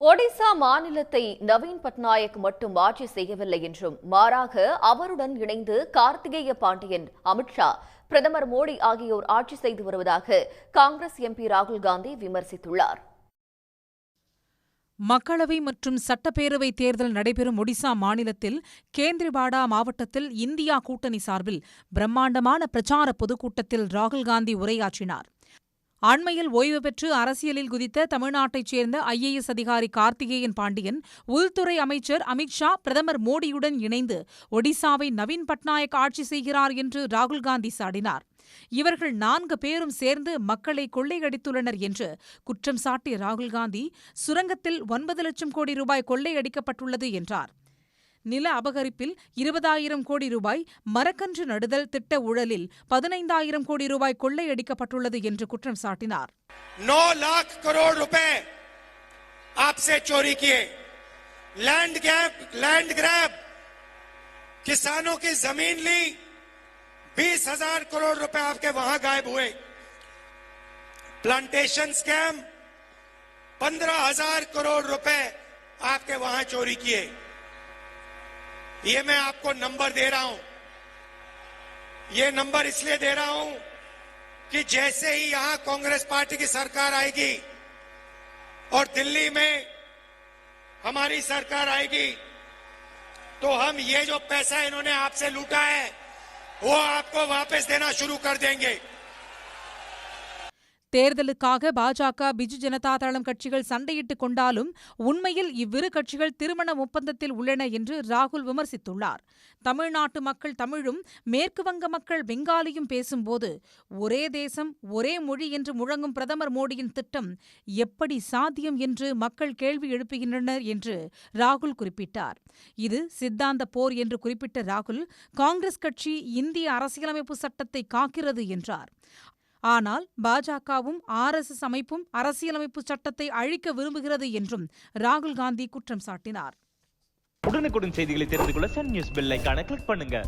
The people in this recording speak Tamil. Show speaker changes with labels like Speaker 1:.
Speaker 1: ஒடிசா மாநிலத்தை நவீன் பட்நாயக் மட்டும் ஆட்சி செய்யவில்லை என்றும் மாறாக அவருடன் இணைந்து கார்த்திகேய பாண்டியன் அமித்ஷா பிரதமர் மோடி ஆகியோர் ஆட்சி செய்து வருவதாக காங்கிரஸ் எம்பி ராகுல் காந்தி விமர்சித்துள்ளார்.
Speaker 2: மக்களவை மற்றும் சட்டப்பேரவை தேர்தல் நடைபெறும் ஒடிசா மாநிலத்தில் கேந்திரபாடா மாவட்டத்தில் இந்தியா கூட்டணி சார்பில் பிரம்மாண்டமான பிரச்சார பொதுக்கூட்டத்தில் ராகுல் காந்தி உரையாற்றினார். அண்மையில் ஓய்வு பெற்று அரசியலில் குதித்த தமிழ்நாட்டைச் சேர்ந்த ஐஏஎஸ் அதிகாரி கார்த்திகேயன் பாண்டியன் உள்துறை அமைச்சர் அமித்ஷா பிரதமர் மோடியுடன் இணைந்து ஒடிசாவை நவீன் பட்நாயக் ஆட்சி செய்கிறார் என்று ராகுல் காந்தி சாடினார். இவர்கள் நான்கு பேரும் சேர்ந்து மக்களை கொள்ளையடித்துள்ளனர் என்று குற்றம் சாட்டிய ராகுல் காந்தி சுரங்கத்தில் ஒன்பது லட்சம் கோடி ரூபாய் கொள்ளையடிக்கப்பட்டுள்ளது என்றார். நில அபகரிப்பில் இருபதாயிரம் கோடி ரூபாய் மரக்கன்று நடுதல் திட்ட ஊழலில் பதினைந்தாயிரம் கோடி ரூபாய் கொள்ளையடிக்கப்பட்டுள்ளது என்று குற்றம் சாட்டினார்
Speaker 3: नौ लाख करोड़ रुपए आपसे चोरी किए लैंड गैप लैंड ग्रैब किसानों की जमीन ली बीस हजार करोड़ रुपए आपके वहां गायब हुए प्लांटेशन स्कैम पंद्रह हजार करोड़ रुपए आपके वहां चोरी किए ये मैं आपको नंबर दे रहा हूँ। ये नंबर इसलिए दे रहा हूँ कि जैसे ही यहाँ कांग्रेस पार्टी की सरकार आएगी और दिल्ली में हमारी सरकार आएगी तो हम ये जो पैसा इन्होंने आपसे लूटा है, वो आपको वापस देना शुरू कर देंगे।
Speaker 2: தேர்தலுக்காக பாஜக பிஜு ஜனதா தளம் கட்சிகள் சண்டையிட்டுக் கொண்டாலும் உண்மையில் இவ்விரு கட்சிகள் திருமண ஒப்பந்தத்தில் உள்ளன என்று ராகுல் விமர்சித்துள்ளார். தமிழ்நாட்டு மக்கள் தமிழும் மேற்குவங்க மக்கள் பெங்காலியும் பேசும்போது ஒரே தேசம் ஒரே மொழி என்று முழங்கும் பிரதமர் மோடியின் திட்டம் எப்படி சாத்தியம் என்று மக்கள் கேள்வி எழுப்புகின்றனர் என்று ராகுல் குறிப்பிட்டார். இது சித்தாந்த போர் என்று குறிப்பிட்ட ராகுல் காங்கிரஸ் கட்சி இந்திய அரசியலமைப்பு சட்டத்தை காக்கிறது என்றார். ஆனால் பாஜகவும் ஆர்எஸ்எஸ் அமைப்பும் அரசியலமைப்பு சட்டத்தை அழிக்க விரும்புகிறது என்றும் ராகுல் காந்தி குற்றம் சாட்டினார்.
Speaker 4: உடனுக்குடன் செய்திகளை தெரிந்து கொள்ள சன் நியூஸ் பெல் கிளிக் பண்ணுங்க.